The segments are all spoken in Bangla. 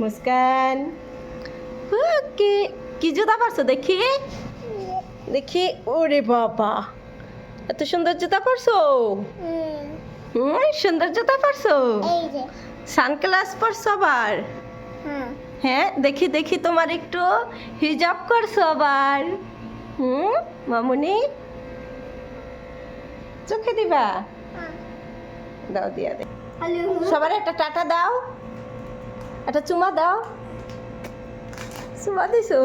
মুস্কান। কি কি জুতা পারছ দেখি? দেখি ওরে বাবা এত সুন্দর জুতা পারছ? হুম। সুন্দর জুতা পারছ? সানগ্লাস পরছো আবার? হ্যাঁ দেখি দেখি তোমার একটু হিজাব করছ আবার। হুম মামুনি চোখে দিবা? দাও দিয়া দে। সবার একটা টাটা দাও। একটা চুমা দাও। চুমা দিছো।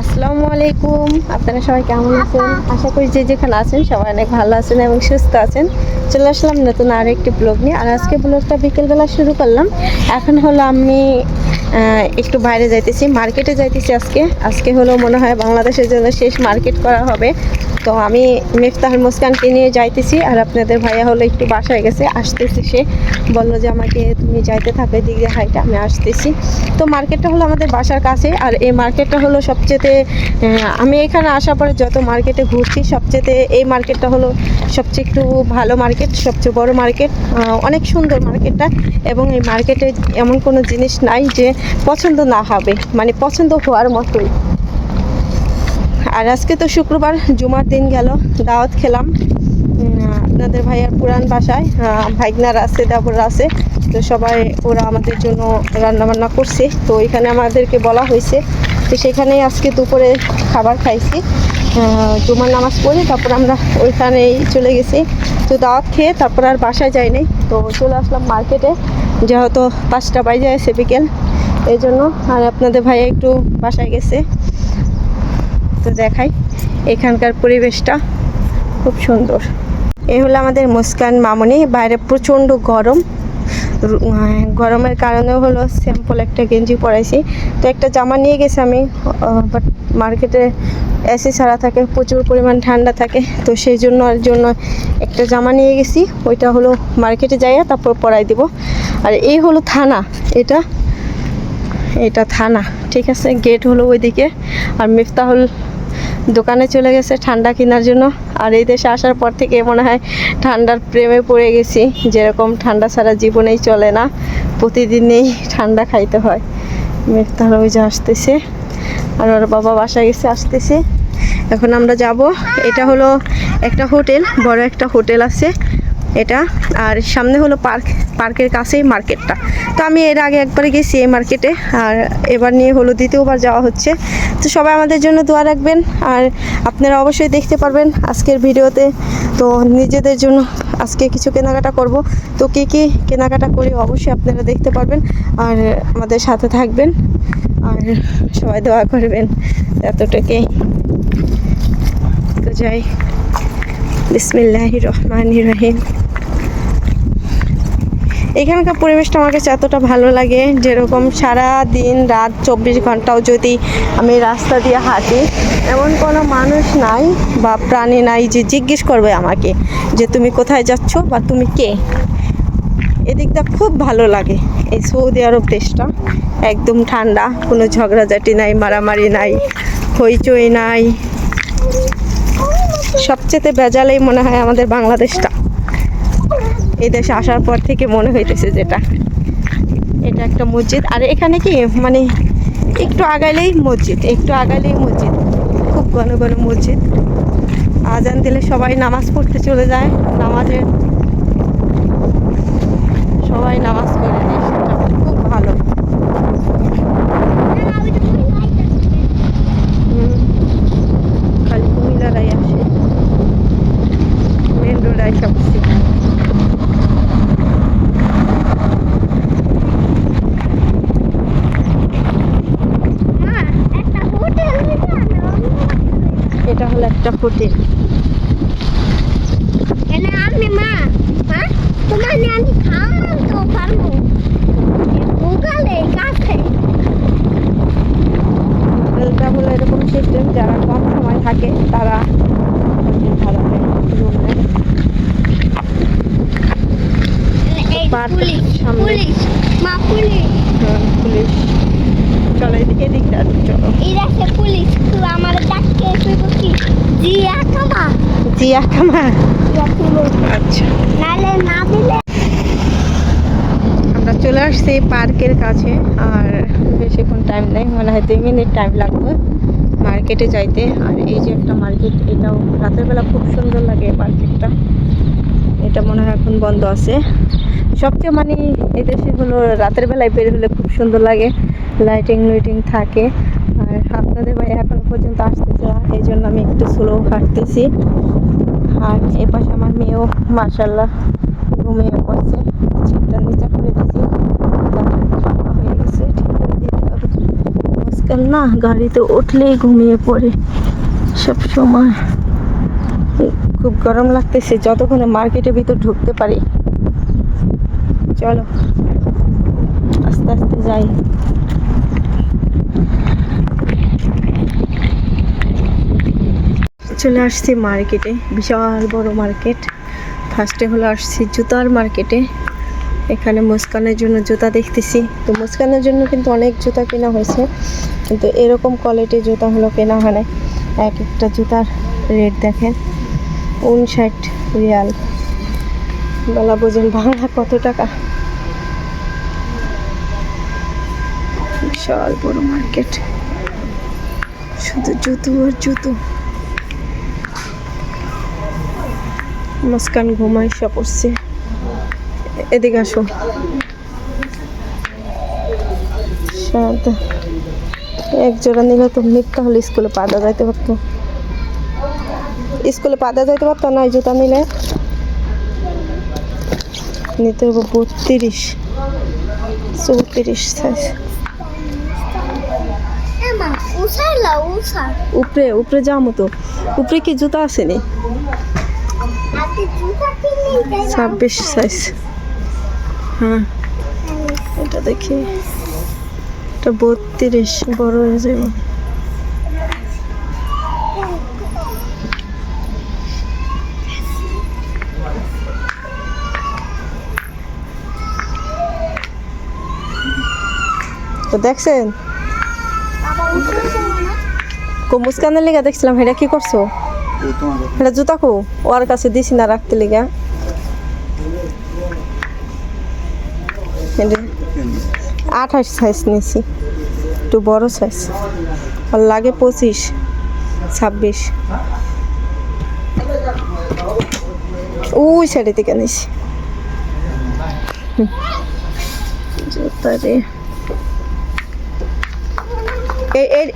আসসালামু আলাইকুম। আপনারা সবাই কেমন আছেন? আশা করি যে যেখানে আছেন, সবাই অনেক ভালো আছেন এবং সুস্থ আছেন। চলে আসলাম নতুন আরও একটি ব্লগ নিয়ে। আর আজকে ব্লগটা বিকেলবেলা শুরু করলাম। এখন হলো আমি একটু বাইরে যাইতেছি, মার্কেটে যাইতেছি আজকে। আজকে হলো মনে হয় বাংলাদেশের জন্য শেষ মার্কেট করা হবে। তো আমি মিফতাহুল মুস্কানকে নিয়ে যাইতেছি আর আপনাদের ভাইয়া হলো একটু বাসায় গেছে, আসতেছি সে। বলল যে আমাকে তুমি যাইতে থাকবে দিক দিয়ে হাইটা আমি আসতেছি। তো মার্কেটটা হলো আমাদের বাসার কাছে আর এই মার্কেটটা হলো সবচেয়ে আমি এখানে আসার পরে যত মার্কেটে ঘুরছি সবচেয়ে এই মার্কেটটা হলো সবচেয়ে একটু ভালো মার্কেট, সবচেয়ে বড় মার্কেট অনেক সুন্দর মার্কেটটা। এবং এই মার্কেটে এমন কোনো জিনিস নাই যে পছন্দ না হবে মানে পছন্দ হওয়ার মতোই। আর আজকে তো শুক্রবার, জুমার দিন গেল, দাওয়াত খেলাম। আপনাদের ভাইয়ার পুরান বাসায় ভাইগনার আছে, দেবর আছে, তো সবাই, ওরা আমাদের জন্য রান্না বান্না করছে। তো এখানে আমাদেরকে বলা হয়েছে, তো সেখানেই আজকে দুপুরে খাবার খাইছি। জুমার নামাজ পড়ে তারপর আমরা ওইখানেই চলে গেছি। তো দাওয়াত খেয়ে তারপর আর বাসায় যাইনি তো চলে আসলাম মার্কেটে, যেহেতু পাঁচটা বাজে আছে বিকেল এই জন্য আর আপনাদের ভাইয়া একটু বাসায় গেছে। তো দেখাই। এখানকার পরিবেশটা খুব সুন্দর। এই হলো আমাদের মুস্কান মামনি। বাইরে প্রচণ্ড গরম। গরমের কারণে হলো স্যাম্পল একটা গেঞ্জি পরাইছি। তো একটা জামা নিয়ে গেছি আমি বাট মার্কেটে এসি ছাড়া থাকে, প্রচুর পরিমাণ ঠান্ডা থাকে। তো সেই জন্য আর জন্য একটা জামা নিয়ে গেছি। ওইটা হলো মার্কেটে যাইয়া তারপর পরাই দিব। আর এই হলো থানা। এটা এটা থানা। ঠিক আছে? গেট হলো ওইদিকে। আর মিফতাহুল দোকানে চলে গেছে ঠান্ডা কেনার জন্য। আর এই দেশে আসার পর থেকে মনে হয় ঠান্ডার প্রেমে পড়ে গেছি। যেরকম ঠান্ডা ছাড়া জীবনেই চলে না, প্রতিদিনই ঠান্ডা খাইতে হয়। তাহলে ওই যে আসতেছে। আর ওর বাবা বাসায় গেছে, আসতেছে। এখন আমরা যাব। এটা হলো একটা হোটেল, বড় একটা হোটেল আছে। এটা। আর সামনে হলো পার্ক, পার্কের কাছেই মার্কেটটা। তো আমি এর আগে একবার গেছি এই মার্কেটে, আর এবার নিয়ে হলো দ্বিতীয়বার যাওয়া হচ্ছে। তো সবাই আমাদের জন্য দোয়া রাখবেন, আর আপনারা অবশ্যই দেখতে পারবেন আজকের ভিডিওতে। তো নিজেদের জন্য আজকে কিছু কেনাকাটা করব। তো কী কী কেনাকাটা করি অবশ্যই আপনারা দেখতে পারবেন, আর আমাদের সাথে থাকবেন, আর সবাই দোয়া করবেন এতটুকুই। তো যাই বিসমিল্লাহ রহমান রহিম। এখানকার পরিবেশটা আমার কাছে এতটা ভালো লাগে যেরকম সারা দিন রাত চব্বিশ ঘন্টাও যদি আমি রাস্তা দিয়ে হাঁটি, এমন কোনো মানুষ নাই বা প্রাণী নাই যে জিজ্ঞেস করবে আমাকে যে তুমি কোথায় যাচ্ছ বা তুমি কে। এদিকটা খুব ভালো লাগে। এই সৌদি আরব দেশটা একদম ঠান্ডা, কোনো ঝগড়াঝাটি নাই, মারামারি নাই, হইচই নাই। সবচেয়ে বেজালেই মনে হয় আমাদের বাংলাদেশটা। এই দেশে আসার পর থেকে মনে হইতেছে যেটা। এটা একটা মসজিদ। আর এখানে কি মানে একটু আগাইলেই মসজিদ, একটু আগাইলেই মসজিদ। খুব ঘন ঘন মসজিদ। আজান দিলে সবাই নামাজ পড়তে চলে যায়। নামাজের সবাই নামাজ পড়ে দেশটা খুব ভালো হুম। খালি মহিলারাই আসে মেন রোড আইসা বসছি মা একটা হোটেল এটা হলো একটা হোটেল এনে আমি মা হ্যাঁ তোমার নিয়ে আমি খাওয়ান তো পারব ভোগালে কাছে হোটেলটা হলো এরকম সিস্টেম যারা কম সময় থাকে তারা হোটেল ভাড়া নেয় রুম নেয় এই পার্ক পুলিশ সামনে। পুলিশ মা পুলিশ হুম, পুলিশ চলো এদিকে এদিকটা চলো এই রাস্তায় পুলিশ তুই আমার ডাককে তুই কি জিয়া কামা আচ্ছা। নালে না আমরা চলে আসছি পার্কের কাছে আর বেশিক্ষণ টাইম নেই মনে হয় দুই মিনিট টাইম লাগবে মার্কেটে যাইতে। আর এই যে একটা মার্কেট এটাও রাতের বেলা খুব সুন্দর লাগে মার্কেটটা। এটা মনে হয় এখন বন্ধ আছে। সবচেয়ে মানে এদেশে হলো রাতের বেলায় বের হলে খুব সুন্দর লাগে। লাইটিং লুইটিং থাকে। আর আপনাদের ভাই এখন পর্যন্ত আসতেছে না, এই জন্য আমি একটু স্লো হাঁটতেছি। আর এ পাশে আমার মেয়েও মার্শাল্লাহ ঘুমিয়ে পড়ছে। ছিটটা নিচে করে ফাঁকা হয়ে গেছে আজকাল না, গাড়িতে উঠলেই ঘুমিয়ে পড়ে সব সময়। খুব গরম লাগতেছে, যতক্ষণে মার্কেটের ভিতর ঢুকতে পারি। চলো, আস্তে আস্তে যাই। চলে আসছি মার্কেটে বিশাল বড় মার্কেট ফার্স্টে হলো আসছি জুতার মার্কেটে এখানে মুস্কানের জন্য জুতা দেখতেছি। তো মুস্কানের জন্য কিন্তু অনেক জুতা কেনা হয়েছে। কিন্তু এরকম কোয়ালিটির জুতা হলো কেনা হয় না। এক একটা জুতার রেট দেখেন। উনষাট রিয়াল। বলা বোঝেন বাংলা কত টাকা? বিশাল বড় মার্কেট শুধু জুতো আর জুতো। মুস্কান ঘুমাই সব পড়ছে এদিকে আসো। এক জোড়া নিলে তো মিথ্যা হলে স্কুলে পাদা যাইতে পারতো। স্কুলে পাদা যাইতে পারতো না এই জুতা নিলে? নিতে হবে বত্রিশ। চৌত্রিশ সাইজ উপরে উপরে যাওয়া মতো। উপরে কি জুতা আসেনি আপনি জুতা কিনে যাই ছাব্বিশ সাইজ হ্যাঁ। এটা দেখি। এটা বত্রিশ বড় হয়ে যাবে। তো দেখছেন? বাবা উসার না। কো মুস্কানের লেগে দেখছিলাম এটা কি করছ? এটা জুতা কো? ওর কাছে দিছি না রাখতে লেগে। আঠাশ সাইজ নিয়েছি একটু বড় সাইজ আর লাগে পঁচিশ, ছাব্বিশ। ওই সাইডে থেকে নিছি।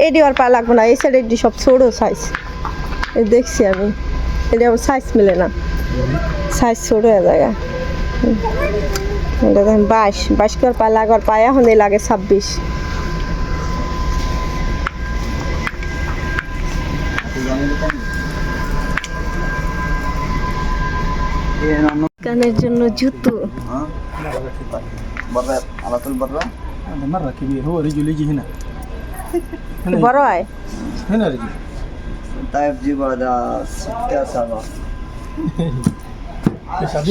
এডি আর পা লাগবে না। এই সাইডে এডি সব ছোটো সাইজ দেখছি আমি। এটা সাইজ মিলে না। সাইজ ছোট হয়ে যায়। এটা দেখেন বাইশ। বাইশ করে পায় লাগার পায় এখন লাগে ছাব্বিশ। কানের জন্য জুতো। বড় হয়। হ্যাঁ, তাইব জিবাদা সিত্তা সাবা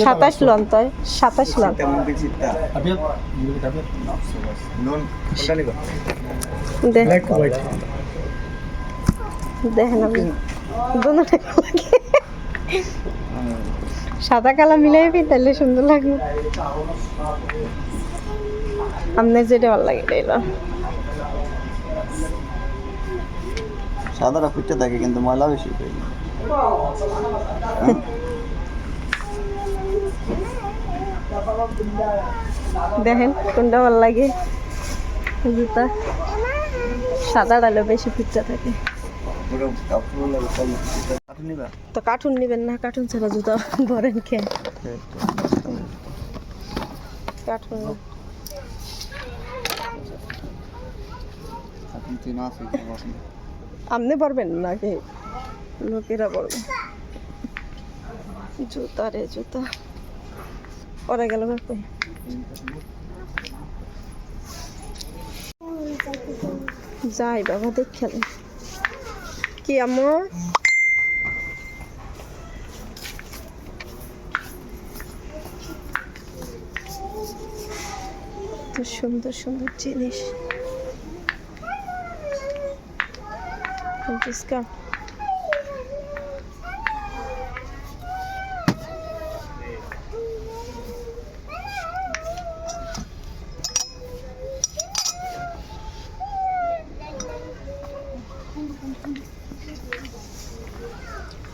সাতাশ লন তয় সাতাশ লন। দেখেন আমি সাদা কালা মিলাইবি তাহলে সুন্দর লাগবে। আপনার যেটা ভালো লাগে তাইলো। সাদাটা ফুটতে থাকে কিন্তু ময়লা বেশি দেখেন কোনটা ভালো লাগে। জুতা সাদা ডালে বেশি ফিটটা থাকে। তো কার্টুন নেবেন না কার্টুন ছাড়া জুতা ভরেন খেয়ে কার্টুন কাঠি তিন আছে। পারবেন নাকি? লোকেরা পড়বে জুতা রে, জুতা। পরে গেল ব্যাপারে যাই বাবা, দেখ খেলে কি আম্মু? তো সুন্দর সুন্দর জিনিস। Kıskan kıskan.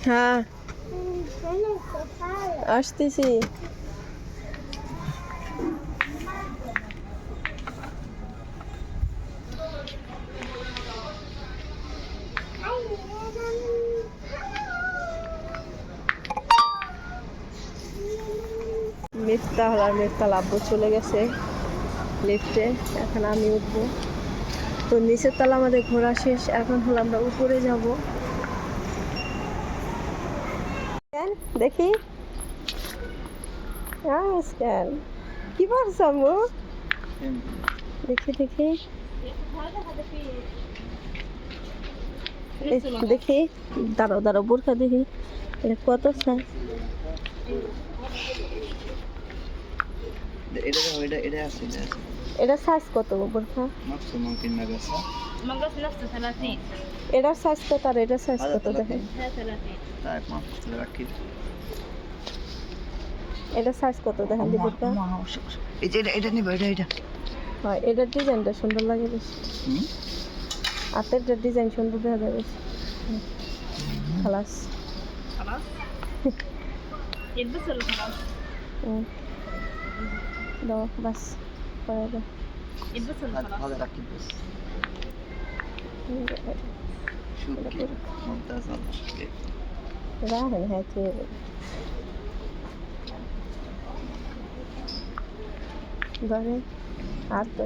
Ha. Açtı şeyi. Mifta হল আর মিফতা লাভ্য চলে গেছে লিফটে এখন আমি উঠবো। তো নিচের তলা আমাদের ঘোরা শেষ, এখন হলো আমরা উপরে যাব। দেখি। কি পারছ আম্মু? দেখি দেখি। দেখি, দাঁড়াও দাঁড়াও, বোরখা দেখি। এটা কত সাইজ এটা এটা সাইজ কত বোরখা? নফসে মুমকিন মাগাসা মাগাস নফসে 30 এটা সাইজ কত আর এটা হ্যাঁ, সাইজ কত দেখেন। 30 এটা সাইজ কত দেখেন বোরখা? এটা এটা নিবে এটা এটা। হ্যাঁ এটার ডিজাইনটা সুন্দর লাগে বেশ। হাতের যে ডিজাইন সুন্দর দেখা যাবে খালাস। খালাস? এর তো চলো খালাস দাও বাস করে দাও يلبسه ولا هذا خلاص هذا ركب بس شو كيف ممتاز والله كيف راهن هاتي ধরে আর তো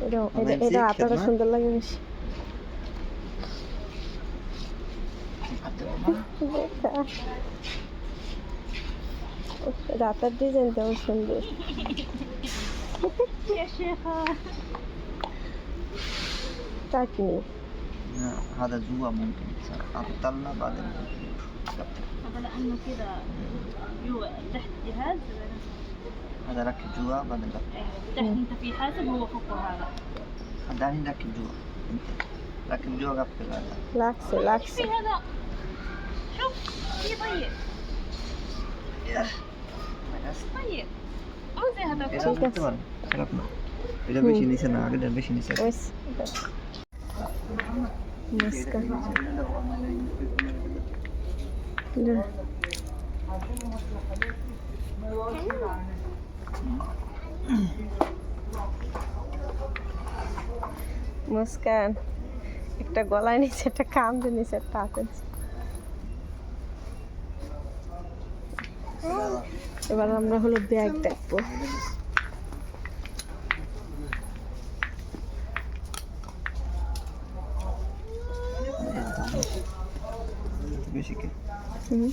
এটা এটা আমি এটা দেখতে আটাটা না। সুন্দর লাগে বেশি العتاب دي زندوي صندوق يا شيخة. بتاعت هذا جوا ممكن صراحة بعدين. هذا لأنه كذا جوا تحت جهاز. هذا لك جوا بعدين إيه، تحت أنت في حاسب هو فوق هذا. هذا لك جوا. انت لكن جوا قفل هذا. لاكس لاكس في هذا؟ شوف في طيب. Masih banyak. Udah beres ini sekarang dan beres ini sekarang. Muska, udah. এবার আমরা হলো ব্যাগ দেখব। বেশি হুম।